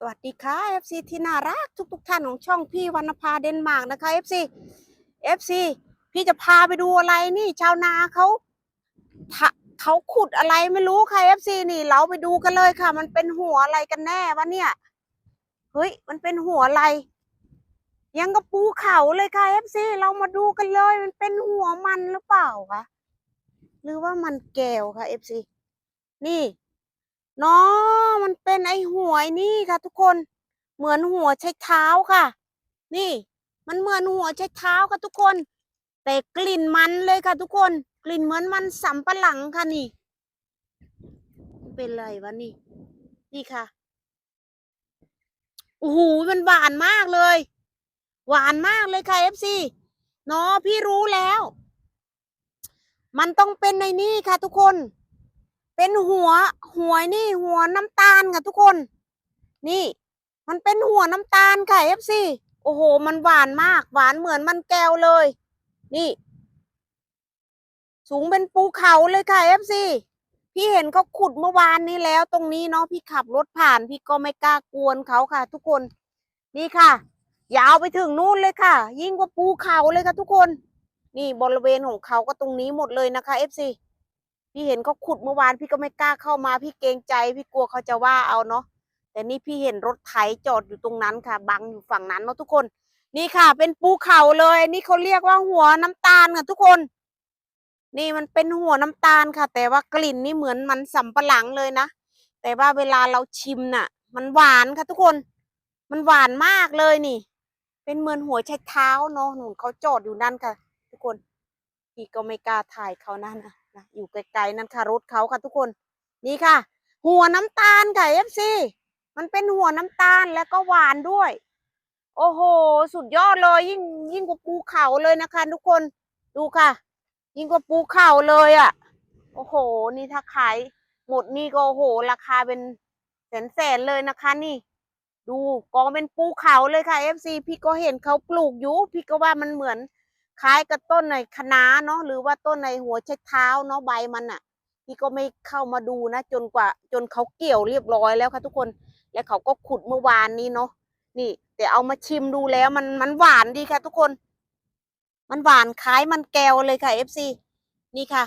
สวัสดีค่ะ FC ที่น่ารักทุกๆทท่านของช่องพี่วรรณภาเดนมาร์กนะคะ FC FC พี่จะพาไปดูอะไรนี่ ชาวนาเขาเขาขุดอะไรไม่รู้ค่ะ FC นี่ เราไปดูกันเลยค่ะ มันเป็นหัวอะไรกันแน่วะเนี่ยเฮ้ยมันเป็นหัวอะไร ยังกับปูเขาเลยค่ะ FC เรามาดูกันเลย มันเป็นหัวมันหรือเปล่าคะหรือว่ามันแก้วค่ะ FC นี่ น้อมันเป็นไอหวยนี่ค่ะ ทุกคนเหมือนหัวใช้เท้าค่ะ นี่ มันเหมือนหัวใช้เท้าค่ะทุกคน แต่กลิ่นมันเลยค่ะทุกคน กลิ่นเหมือนมันสำปะหลังค่ะนี่ เป็นอะไรวะนี่ นี่ค่ะโอ้โหมันหวานมากเลย หวานมากเลยค่ะเอฟซีเนาะพี่รู้แล้ว มันต้องเป็นในนี่ค่ะทุกคน เป็นหัวหัวนี่หัวน้ำตาลค่ะทุกคน นี่ มันเป็นหัวน้ำตาลค่ะเอฟซีโอ้โห มันหวานมาก หวานเหมือนมันแก้วเลย นี่ สูงเป็นภูเขาเลยค่ะเอฟซีพี่เห็นเขาขุดเมื่อวานนี้แล้ว ตรงนี้เนาะพี่ขับรถผ่าน พี่ก็ไม่กล้ากวนเขาค่ะ ทุกคน นี่ค่ะ ยาวไปถึงนู่นเลยค่ะ ยิ่งกว่าภูเขาเลยค่ะทุกคน นี่บริเวณของเขาก็ตรงนี้หมดเลยนะคะเอฟซี พี่เห็นเขาขุดเมื่อวานพี่ก็ไม่กล้าเข้ามา พี่เกรงใจ พี่กลัวเขาจะว่าเอาเนาะแต่นี่พี่เห็นรถไถจอดอยู่ตรงนั้นค่ะ บังอยู่ฝั่งนั้นเนาะทุกคน นี่ค่ะ เป็นภูเขาเลยนี่เขาเรียกว่าหัวน้ำตาลค่ะทุกคน นี่มันเป็นหัวน้ำตาลค่ะ แต่ว่ากลิ่นนี่เหมือนมันสำปะหลังเลยนะแต่ว่าเวลาเราชิมน่ะ มันหวานค่ะทุกคน มันหวานมากเลยนี่ เป็นเหมือนหัวใช้เท้าเนาะหนุนเขาจอดอยู่นั่นค่ะ ทุกคนพี่ก็ไม่กล้าถ่ายเขานั่นนะนะอยู่ไกลๆนั่นค่ะรถเขาค่ะทุกคน นี่ค่ะ หัวน้ำตาลค่ะเอฟซีมันเป็นหัวน้ำตาลแล้วก็หวานด้วย โอ้โห สุดยอดเลย ยิ่งยิ่งกว่าภูเขาเลยนะคะทุกคนดูค่ะ ยิ่งกว่าภูเขาเลยอะ่ะ โอ้โห นี่ถ้าขายหมดนี่ก็โอ้โห ราคาเป็นแสนแสนเลยนะคะนี่ ดูกองเป็นภูเขาเลยค่ะเอฟซีพี่ก็เห็นเขาปลูกอยู่พี่ก็ว่ามันเหมือน คล้ายกับต้นในคะน้าเนาะหรือว่าต้นในหัวใช้เท้าเนาะใบมันอะ่ะ พี่ก็ไม่เข้ามาดูนะ จนกว่า จนเขาเกี่ยวเรียบร้อยแล้วค่ะทุกคน แล้วเขาก็ขุดเมื่อวานนี้เนาะนี่ แต่เอามาชิมดูแล้วมันมันหวานดีค่ะทุกคน มันหวานคล้ายมันแก้วเลยค่ะเอฟซีนี่ค่ะ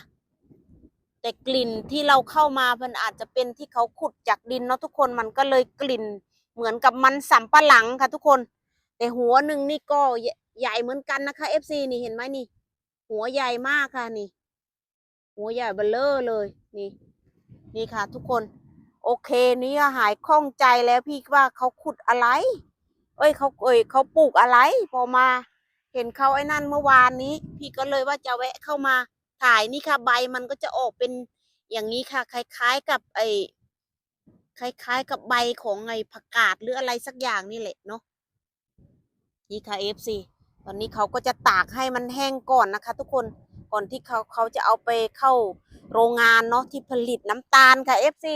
แต่กลิ่นที่เราเข้ามามันอาจจะเป็นที่เขาขุดจากดินเนาะทุกคนมันก็เลยกลิ่น เหมือนกับมันสำปะหลังค่ะทุกคน แต่หัวหนึ่งนี่ก็ใหญ่เหมือนกันนะคะ FC นี่เห็นไหมนี่ หัวใหญ่มากค่ะนี่ หัวใหญ่เบลเลอร์เลยนี่ นี่ค่ะ ทุกคน โอเคนี่หายคล่องใจแล้วพี่ว่าเขาขุดอะไร เอ้ยเขาเอ้ยเขาปลูกอะไร พอมา เห็นเขาไอ้นั่นเมื่อวานนี้ พี่ก็เลยว่าจะแวะเข้ามาถ่ายนี่ค่ะ ใบมันก็จะออกเป็นอย่างนี้ค่ะ คล้าย ๆ กับไอ้คล้าย ๆ กับใบของไอ้ผักกาดหรืออะไรสักอย่างนี่แหละเนาะ นี่ค่ะ FC ตอนนี้เขาก็จะตากให้มันแห้งก่อนนะคะ ทุกคนก่อนที่เขาเขาจะเอาไปเข้าโรงงานเนาะที่ผลิตน้ำตาลค่ะ FC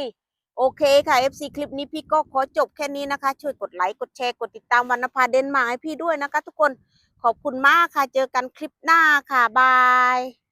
โอเคค่ะ FC คลิปนี้พี่ก็ขอจบแค่นี้นะคะ ช่วยกดไลค์กดแชร์กดติดตามวรรณภาเดนมาร์กให้พี่ด้วยนะคะ ทุกคนขอบคุณมากค่ะ เจอกันคลิปหน้าค่ะบาย